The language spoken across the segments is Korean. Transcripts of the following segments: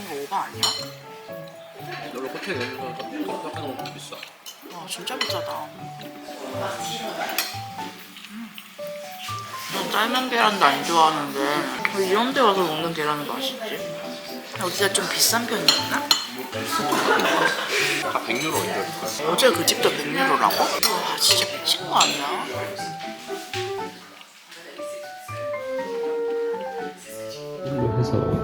식탁이 3만 원인 거 오바 아니야? 원래 호텔 내에서 생각하는 것도 비싸. 와 진짜 비싸다. 음. 난 삶은 계란도 안 좋아하는데 왜 이런 데 와서 먹는 계란은 맛있지? 여기가 좀 비싼 편이었나? 다 100유로 인데. 어제 그 집도 100유로라고? 와 진짜 미친 거 아니야? 일로 해서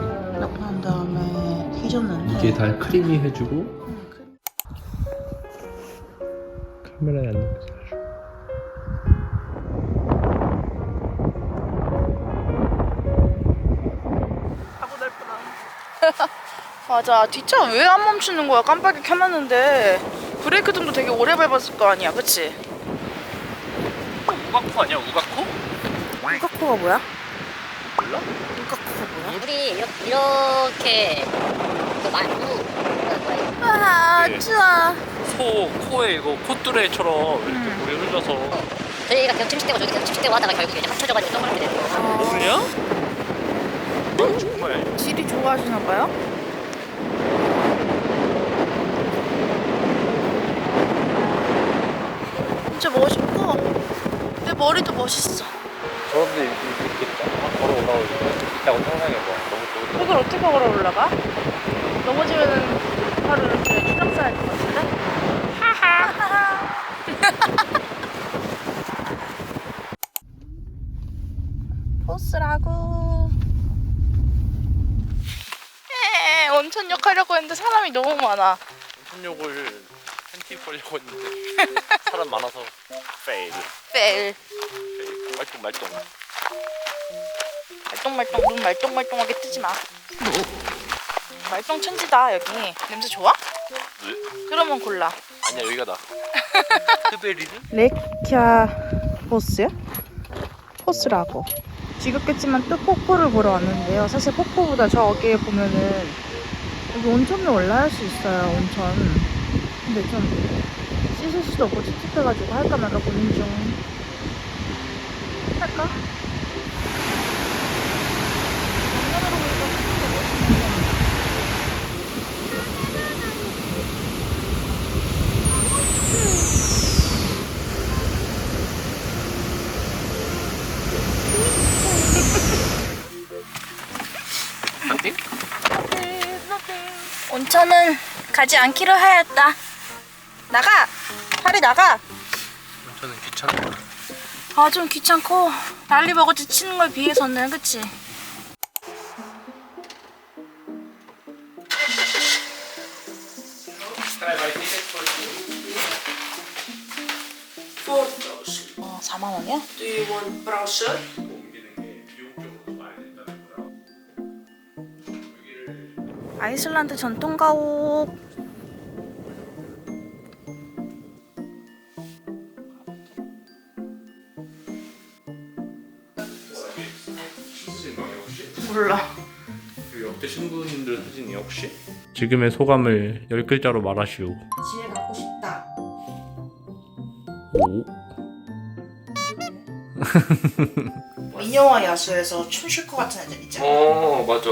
휘졌는데 이게 다 크리미 해주고 카메라에 안 넣고 맞아 뒷차 왜 안 멈추는 거야 깜빡이 켜놨는데 브레이크 등도 되게 오래 밟았을 거 아니야 그치? 우가코 아니야 우가코? 우카코가 뭐야? 몰라? 뭐야? 물이 이렇게, 이렇게 그 많이 뭐야 아 네. 추워 소 코에 이거 콧뚜레처럼 이렇게 음. 물이 흘러서 저희가 계속 침식되고 저희 계속 침식되고 하다가 결국에 이제 합쳐져가지고 동그랗게 되고 모르냐? 어, 정말 지리 좋아하시나 봐요? 진짜 멋있고 내 머리도 멋있어 저런데 이렇게 딱 걸어 올라오고 있다고 상상해봐 너무 좋은데 이걸 어떻게 걸어 올라가? 넘어지면은 바로 이렇게 추락사 할 것 같은데? 하하! 포스라고. 에 온천욕 하려고 했는데 사람이 너무 많아. 천욕을 팬티 하려고 했는데 사람 많아서 페일 뺄 페일 말똥 말똥 말똥말똥 눈 말똥말똥하게 뜨지 마 말똥 천지다 여기 냄새 좋아? 네. 그러면 골라 아니야 여기가 나 흐베리르? 레키아 포스요? 포스라고 지겹겠지만 또 폭포를 보러 왔는데요 사실 폭포보다 저기에 보면은 여기 온천도 올라갈 수 있어요 온천 근데 좀 씻을 수도 없고 찝찝해가지고 할까 말까 고민 중 할까? 정면으로 보니까 폭포가 멋있네. 한띵? 온천은 가지 않기로 하였다. 나가! 빨리 나가! 저는 귀찮아 아, 좀 귀찮고, 난리 버거지 치는 걸 비해서는, 그치? 어, 4만원이야? Do you want brochure? 아이슬란드 전통 가옥. 사진이야 혹시? 지금의 소감을 열 글자로 말하시오 집에 가고 싶다. 오 미녀와 야수에서 춤출 것 같은 애들 있잖아. 어 맞아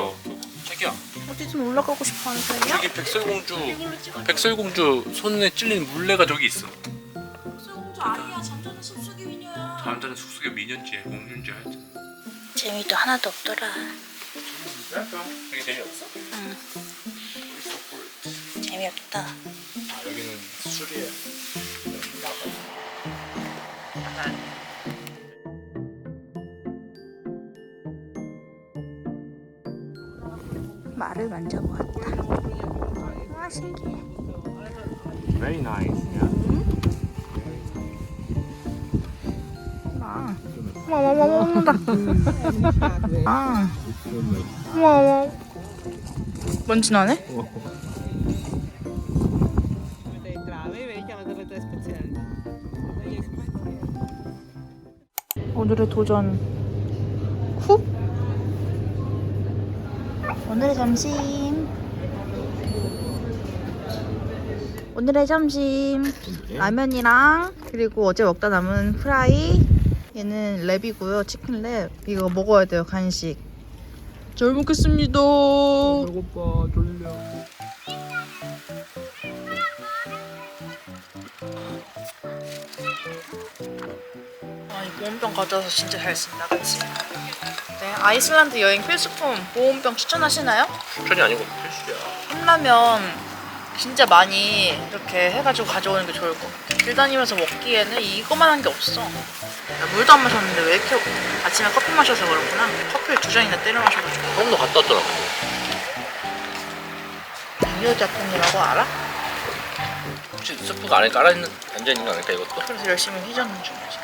자기야 어디든 올라가고 싶어 하는 편이야? 저기 백설공주 찍어. 백설공주 손에 찔린 물레가 저기 있어 백설공주 아니야. 잠자는 숲속의 미녀야. 다음달은 숙속의 미년지 공주인지 하여튼 재미도 하나도 없더라. 재미없다. 아 여기는 술이야 말을 만져보았다. 아 신기해. Very nice. 아. 먹는다. 아. 어머 어머. 먼지 나네? 오늘의 도전. 후? 오늘의 점심. 오늘의 점심. 라면이랑 그리고 어제 먹다 남은 프라이. 얘는 랩이고요 치킨 랩. 이거 먹어야 돼요 간식. 잘 먹겠습니다. 배고파 졸려. 아, 이 보온병 가져와서 진짜 잘 쓴다, 그치? 네, 아이슬란드 여행 필수품 보온병 추천하시나요? 추천이 아니고 필수야. 컵라면 진짜 많이 이렇게 해가지고 가져오는 게 좋을 것 같아. 길 다니면서 먹기에는 이거만 한 게 없어. 나 물도 안 마셨는데 왜 이렇게 아침에 커피 마셔서 그렇구나. 커피를 두 잔이나 때려 마셔가지고. 형도 갔다 왔잖아. 당뇨 작품이라고 알아? 혹시 스프가 안에 깔아 있는 앉아 있는 거 아닐까 이것도? 그래서 열심히 휘젓는 중이지.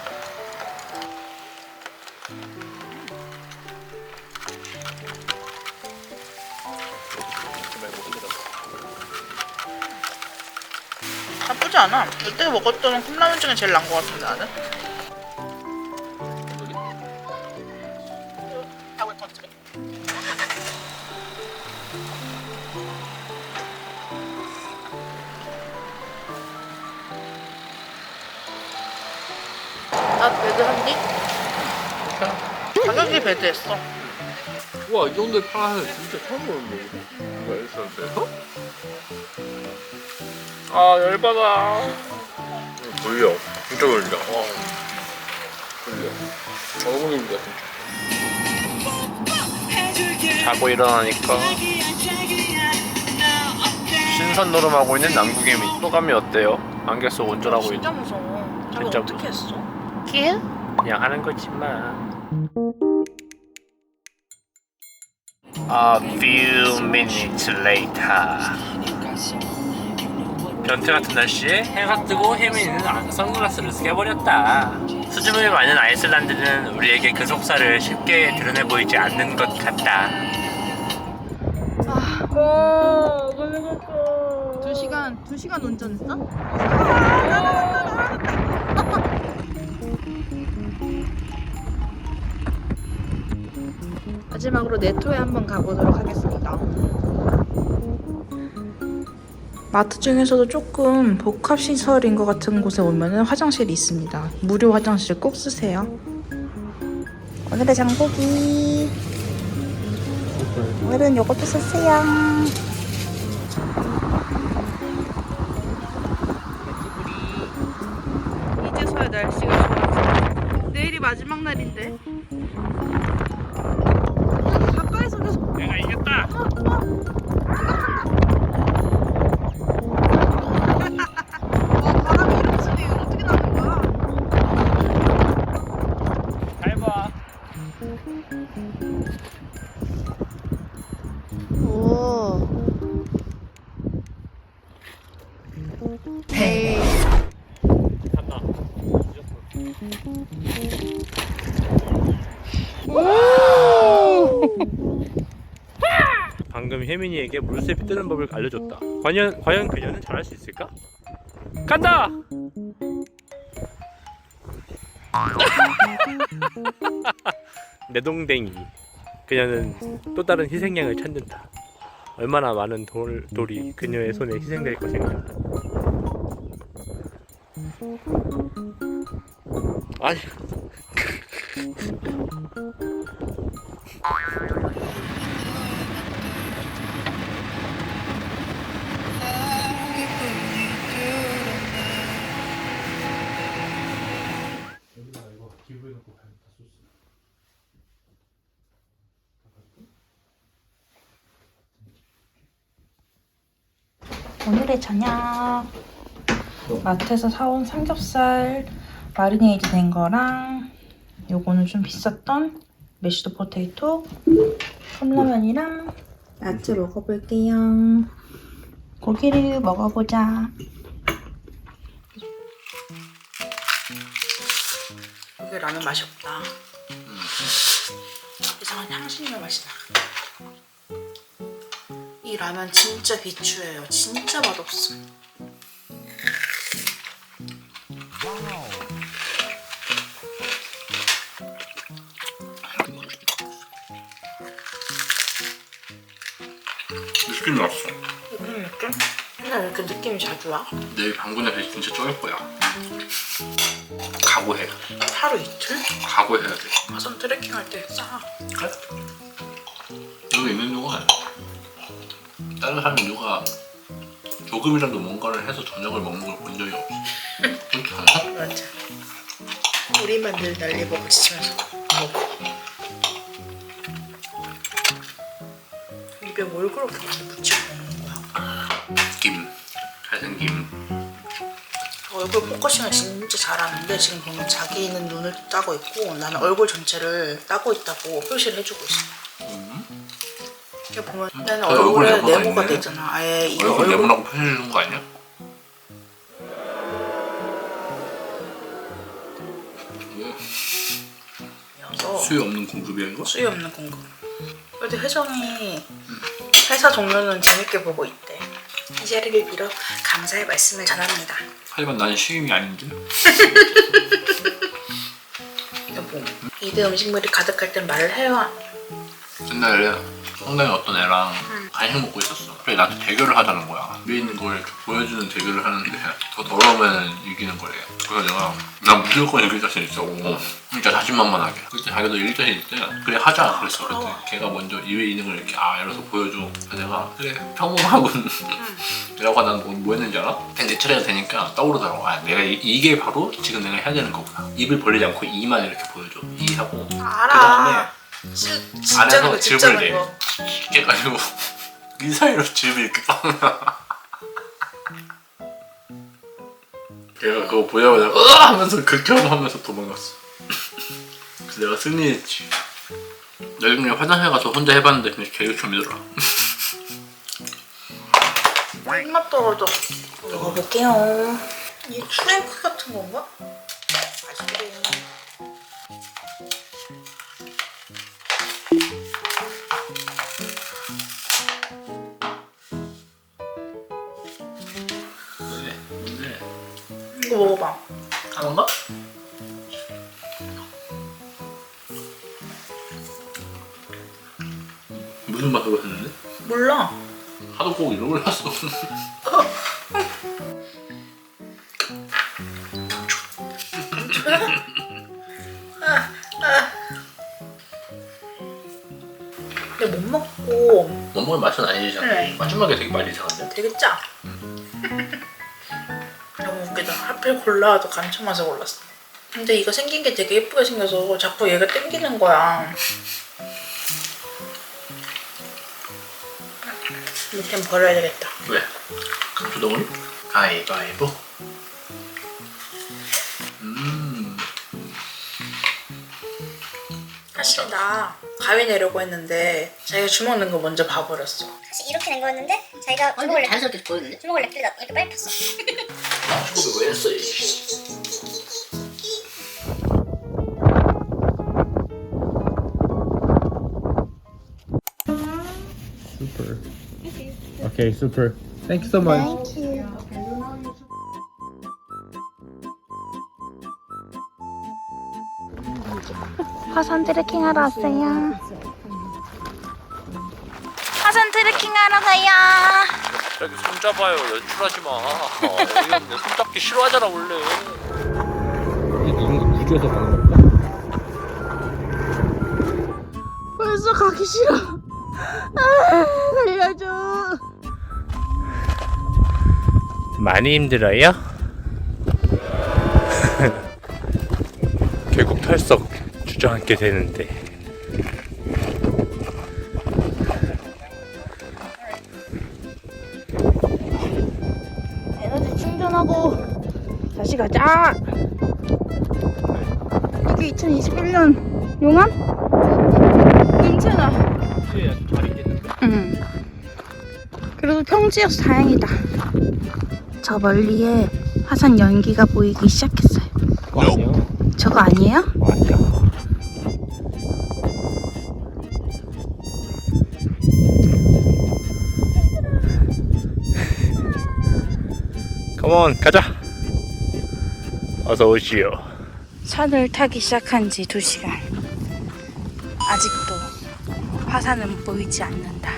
않아. 그때 먹었던 컵라면 중에 제일 나은 것 같은데 나는. 나 배드 한디? 가격이 배드했어. 우와 이 정도에 팔아서 진짜 처음 보는데 이거 있었는데요? 아 열받아. 돌려. 진짜 돌려 어. 돌려. 얼굴입니다 진짜. 자고 일어나니까 신선 노름하고 있는 남국개미 소감이 어때요? 안개 속 운전하고 있는 진짜 무서워. 자기 진짜 어떻게 했어? 그냥? 하는 거지만 A few minutes later 변태 같은 날씨에 해가 뜨고 혜민이는 안- 선글라스를 쓰게 버렸다 수줍음이 많은 아이슬란드는 우리에게 그 속살을 쉽게 드러내 보이지 않는 것 같다 와, 걸려갔어. 두 시간, 두 시간 운전했어? 마지막으로 네토에 한번 가보도록 하겠습니다. 마트 중에서도 조금 복합 시설인 것 같은 곳에 오면은 화장실이 있습니다. 무료 화장실 꼭 쓰세요. 오늘의 장보기. 오늘은 요것도 썼어요. 이제서야 날씨가 좋아져. 내일이 마지막 날인데. 혜민이에게 물새비 뜨는 법을 알려줬다. 과연 과연 그녀는 잘할 수 있을까? 간다! 내 동댕이. 그녀는 또 다른 희생양을 찾는다. 얼마나 많은 돌, 돌이 그녀의 손에 희생될 것인가. 아니. 저녁. 마트에서 사온 삼겹살 마리네이드 된 거랑 요거는 좀 비쌌던 메시드 포테이토 컵라면이랑 야채 먹어볼게요. 고기를 먹어보자. 이게 라면 맛이 없다. 이상한 향신료 맛이 나이 라면 진짜 비추예요. 진짜 맛없어. 느낌 났어. 느낌? 맨날 왜 이렇게 느낌이 자주 와? 내일 방구나 배 진짜 쩔 거야. 각오해. 하루 이틀? 각오해야 돼. 가서 트레킹 할 때 싸. 그래? 여기 있는 누가 다른 사람이 누가 조금이라도 뭔가를 해서 저녁을 먹는 걸 본 적이 없어. 그렇지 않아? 맞아. 우리만 늘 난리 먹고 지치면서 먹고. 입에 뭘 그렇게 많이 붙이고 먹는 거야? 김, 잘생김. 얼굴 포커싱을 진짜 잘하는데 지금 보면 자기는 눈을 따고 있고 나는 얼굴 전체를 따고 있다고 표시를 해주고 있어. 보면 나는 저 얼굴 얼굴에 네모가 네모가 있네. 돼 있잖아. 아예 얼굴 얼굴 네모라고 표현해 주는 거 아니야? 왜? 서 수요 없는 공급이야 이거? 수요 없는 공급. 그래도 혜정이 회사 동료는 재밌게 보고 있대. 이 자리를 빌어 감사의 말씀을 전합니다. 하지만 난 시임이 아닌데. 여보, 이대 음식물이 가득할 땐 말을 해요. 옛날에 성당에 어떤 애랑 간식 먹고 있었어. 그래 나한테 대결을 하자는 거야. 위에 있는 걸 이렇게 보여주는 대결을 하는데 더 더러우면 이기는 거래. 그래서 내가 난 무조건 이길 자신 있어. 진짜 자신만만하게. 그때 자기도 이길 자신 있대. 그래 하자 그랬어. 그때 걔가 먼저 이 위에 있는 걸 이렇게 아 이래서 보여줘. 그래서 내가 그래 평범하군. 내가 난 뭐, 뭐 했는지 알아? 그냥 내 차례가 되니까 떠오르더라고. 아 내가 이, 이게 바로 지금 내가 해야 되는 거구나. 입을 벌리지 않고 이만 이렇게 보여줘. 이 하고 알아. 진- 진짜는 안에서 거, 즙을 진짜는 내. 거. 이렇게 해가지고 이 사이로 즙이 이렇게 빵나. 걔가 그거 보자마자 으아 하면서 극혐하면서 도망갔어. 그래서 내가 승리했지. 나중에 화장실 가서 혼자 해봤는데 그냥 개극혐이더라. 입맛 떨어져. 먹어볼게요. 이 트랭크 같은 건가? 맛있게. 먹어봐. 하는 거? 무슨 맛으로 했는데? 몰라. 하도 꼭 이러고 올랐어. 근데 못 먹고 못 먹을 맛은 아니잖아. 네. 마지막에 되게 맛이 이상한데? 되게 짜. 하필 골라도 감초 맛을 골랐어. 근데 이거 생긴 게 되게 예쁘게 생겨서 자꾸 얘가 땡기는 거야. 밑엔 버려야 되겠다. 왜? 감초덩어리? 가위바위보. 음. 사실 나 가위 내려고 했는데 자기가 주먹 넣은 거 먼저 봐버렸어. 사실 이렇게 낸 거였는데 자기가 주먹을 자연스럽게 보였는데 주먹을 냅두다 이렇게 빨리 폈어 축구를 왜 했어? Super. Okay, super. Thank you so much. 화산 트레킹 하러 왔어요. 화산 트레킹 하러 가요. 저기 손 잡아요. 연출하지 마. 어이없네. 손 잡기 싫어하잖아 원래. 누군가 구조해서 가는 건가? 벌써 가기 싫어. 아, 살려줘. 많이 힘들어요? 결국 털썩 주저앉게 되는데 2021년 용암? 괜찮아. 응. 그래도 평지여서 다행이다. 저 멀리에 화산 연기가 보이기 시작했어요. 그거? 저거 아니에요? 아니야. 컴온 가자 어서 오시오 산을 타기 시작한 지 2시간. 아직도 화산은 보이지 않는다.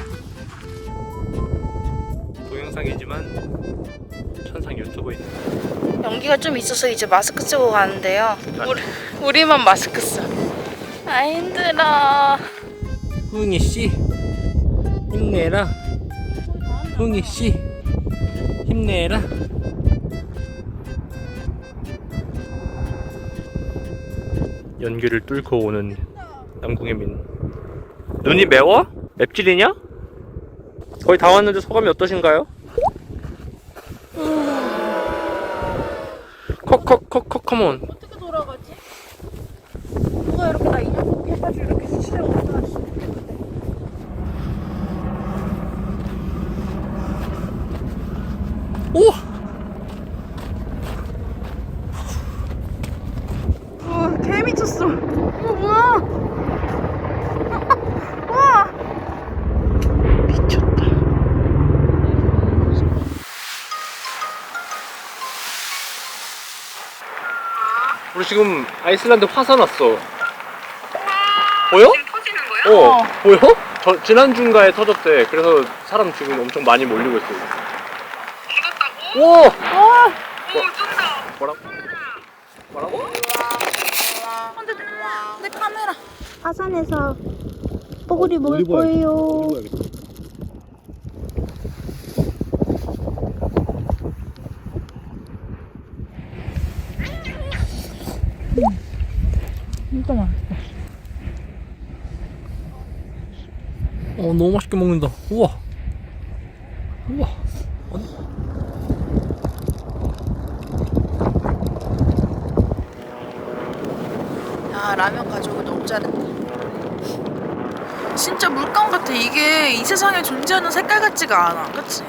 동영상이지만 천상 유튜버입니다 연기가 좀 있어서 이제 마스크 쓰고 가는데요. 우리, 우리만 마스크 써. 아 힘들어. 흥이 씨 힘내라. 흥이 씨. 힘내라. 연기를 뚫고 오는 남궁혜민. 눈이 매워? 맵찔이냐? 거의 다 왔는데 소감이 어떠신가요? 콕콕콕콕 컴온. 어떻게 돌아가지? 누가 이렇게 나 인형 해가지고 이렇게 수치를 못하지? 오! 우와 개 미쳤어 이거 뭐야 우와 미쳤다 우리 지금 아이슬란드 화산 왔어. 보여? 터지는 거야? 어, 보여? 저, 지난 중가에 터졌대. 그래서 사람 지금 엄청 많이 몰리고 있어. 터졌다고? 오! 오 쩐다 뭐라고? 뭐라고? 내 카메라 화산에서 뽀글이 먹을 올리브 오일. 거예요. 올리브 오일. 이거 맛있어 어, 너무 맛있게 먹는다. 우와. 우와. 야 라면 가져오고 너무 잘했다 진짜 물감 같아 이게 이 세상에 존재하는 색깔 같지가 않아 그치?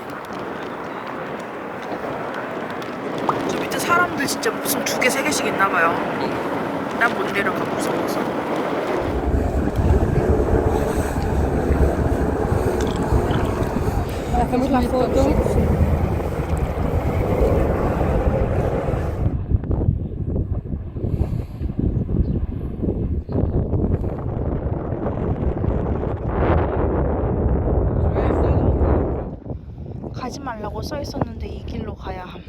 저 밑에 사람들 진짜 무슨 두 개 세 개씩 있나 봐요. 난 못 내려가 무서워서 가지 말라고 써 있었는데 이 길로 가야 함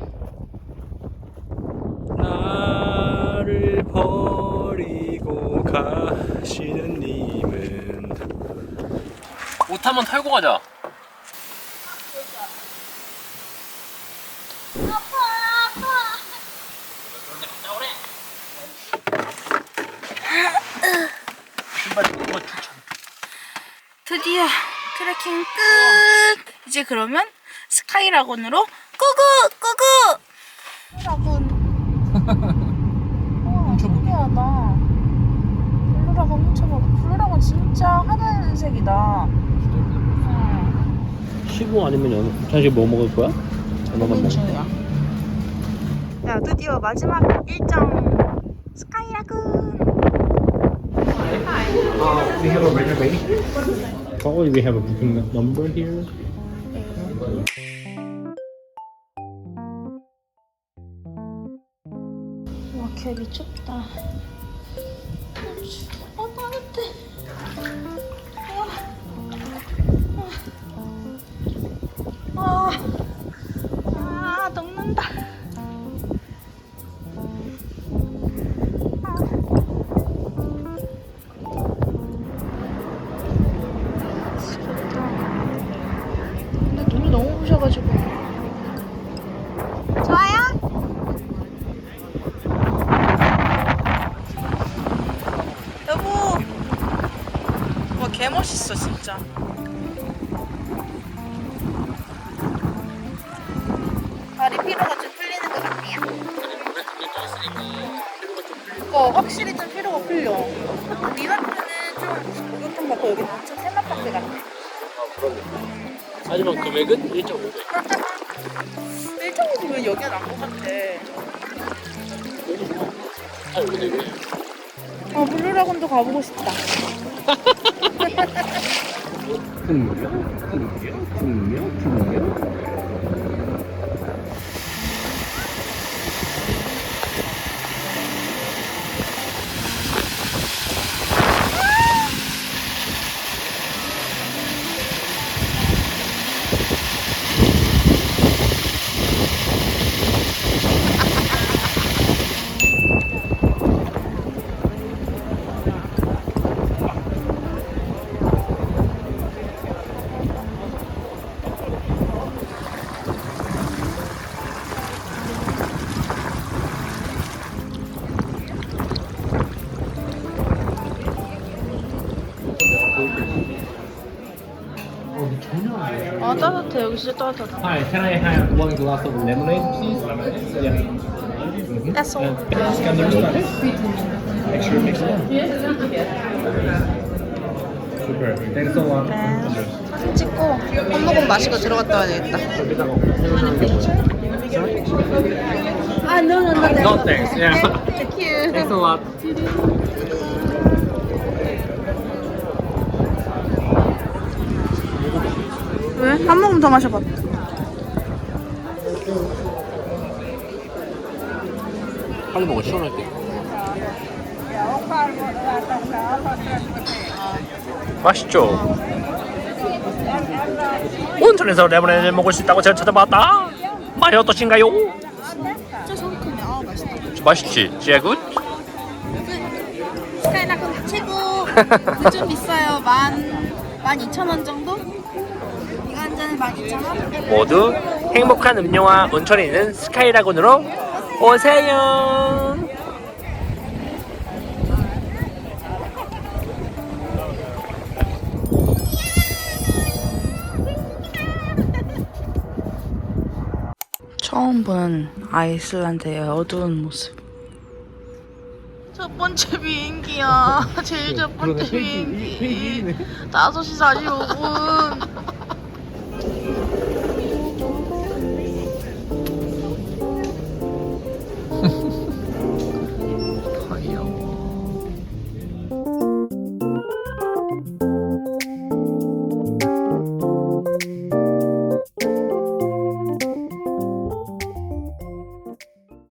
나를 버리고 가시는 님은 옷 한번 털고 가자. 신발 입고 추천. 드디어 트레킹 끝 이제 그러면 스카이라곤으로 꾸구 꾸구 라곤 와 신기하다 블루라곤 훔쳐봐 블루라곤 진짜 하늘 색이다 응. 시고 아니면 연. 자식 뭐 먹을 거야? 하나만 먹. 중이야 야 드디어 마지막 일정 스카이라곤 we have a reservation. Probably we have a booking number here. 와, 개 미쳤다. 멋있어, 진짜. 다리 피로가 좀 풀리는 것 같네요. 어, 확실히 좀 피로가 풀려. 미나트는 좀 목욕탕 받고 여기는 엄청 테마파크 같네. 하지만 금액은 1.5배. 1.5면 여기가 난것 같아. 아, 근데 왜? 어, 블루라곤도 가보고 싶다. 풍요? 풍요? 풍요? 풍요? 따뜻해 여기 진짜 따뜻하다. Hi, can I have one glass of lemonade, please? Yeah. That's all. And scan the wristband. Make sure it makes it Super. Thanks a lot. 네. 사진 찍고 밥 먹으면 마시고 들어갔다 와야 되겠다. 여기다가 생각하는 게 뭐야? 아, no, no, no. No thanks. Yeah. Thank you. Thanks a lot. 한 모금 더 마셔봐. 빨리 먹어 시원할 때. 맛있죠? 온천에서 레몬을 먹을 수 있다고 제가 찾아봤다. 맛이 어떠신가요? 진짜. 아 맛있다. 맛있지? 제굿? 스카이라군 최고. 근데 좀 비싸요. 만, 만 이천 원 정도? 모두 행복한 음료와 온천에 있는 스카이라군으로 오세요. 처음 보는 아이슬란드의 어두운 모습. 첫 번째 비행기야. 제일 첫 번째 비행기. 5시 45분.